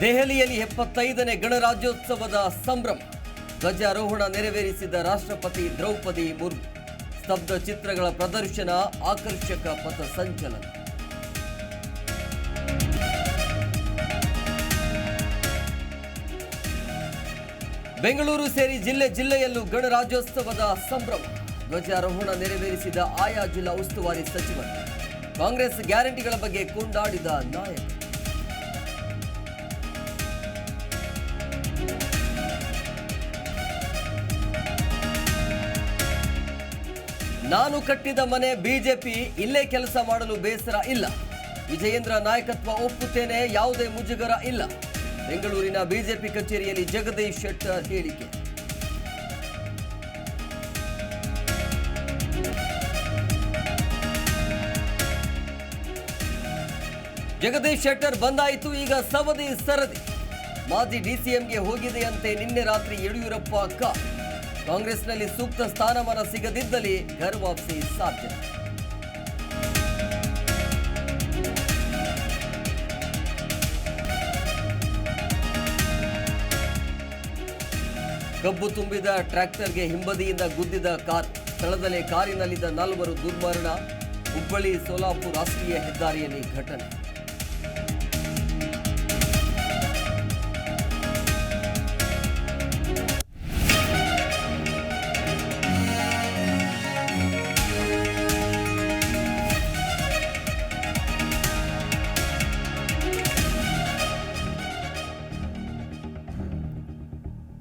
ದೆಹಲಿಯಲ್ಲಿ ಎಪ್ಪತ್ತೈದನೇ ಗಣರಾಜ್ಯೋತ್ಸವದ ಸಂಭ್ರಮ. ಧ್ವಜಾರೋಹಣ ನೆರವೇರಿಸಿದ ರಾಷ್ಟ್ರಪತಿ ದ್ರೌಪದಿ ಮುರ್ಮು. ಸ್ತಬ್ಧ ಚಿತ್ರಗಳ ಪ್ರದರ್ಶನ, ಆಕರ್ಷಕ ಪಥ ಸಂಚಲನ. ಬೆಂಗಳೂರು ಸೇರಿ ಜಿಲ್ಲೆ ಜಿಲ್ಲೆಯಲ್ಲೂ ಗಣರಾಜ್ಯೋತ್ಸವದ ಸಂಭ್ರಮ. ಧ್ವಜಾರೋಹಣ ನೆರವೇರಿಸಿದ ಆಯಾ ಜಿಲ್ಲಾ ಉಸ್ತುವಾರಿ ಸಚಿವರು ಕಾಂಗ್ರೆಸ್ ಗ್ಯಾರಂಟಿಗಳ ಬಗ್ಗೆ ಕೊಂಡಾಡಿದ ನಾಯಕ. ನಾನು ಕಟ್ಟಿದ ಮನೆ ಬಿಜೆಪಿ ಇಲ್ಲೇ ಕೆಲಸ ಮಾಡಲು ಬೇಸರ ಇಲ್ಲ. ವಿಜಯೇಂದ್ರ ನಾಯಕತ್ವ ಒಪ್ಪುತ್ತೇನೆ, ಯಾವುದೇ ಮುಜುಗರ ಇಲ್ಲ. ಬೆಂಗಳೂರಿನ ಬಿಜೆಪಿ ಕಚೇರಿಯಲ್ಲಿ ಜಗದೀಶ್ ಶೆಟ್ಟರ್ ಹೇಳಿಕೆ. ಜಗದೀಶ್ ಶೆಟ್ಟರ್ ಬಂದಾಯಿತು, ಈಗ ಸವದಿ ಸರದಿ. ಮಾಜಿ ಡಿಸಿಎಂಗೆ ಹೋಗಿದೆಯಂತೆ ನಿನ್ನೆ ರಾತ್ರಿ ಯಡಿಯೂರಪ್ಪ ಕ ಕಾಂಗ್ರೆಸ್ನಲ್ಲಿ ಸೂಕ್ತ ಸ್ಥಾನಮಾನ ಸಿಗದಿದ್ದಲ್ಲಿ ಘರ್ ವಾಪಸಿ ಸಾಧ್ಯ. ಕಬ್ಬು ತುಂಬಿದ ಟ್ರ್ಯಾಕ್ಟರ್ಗೆ ಹಿಂಬದಿಯಿಂದ ಗುದ್ದಿದ ಕಾರ್, ಸ್ಥಳದಲ್ಲೇ ಕಾರಿನಲ್ಲಿದ್ದ ನಾಲ್ವರು ದುರ್ಮರಣ, ಹುಬ್ಬಳ್ಳಿ ಸೋಲಾಪುರ್ ರಾಷ್ಟ್ರೀಯ ಹೆದ್ದಾರಿಯಲ್ಲಿ ಘಟನೆ.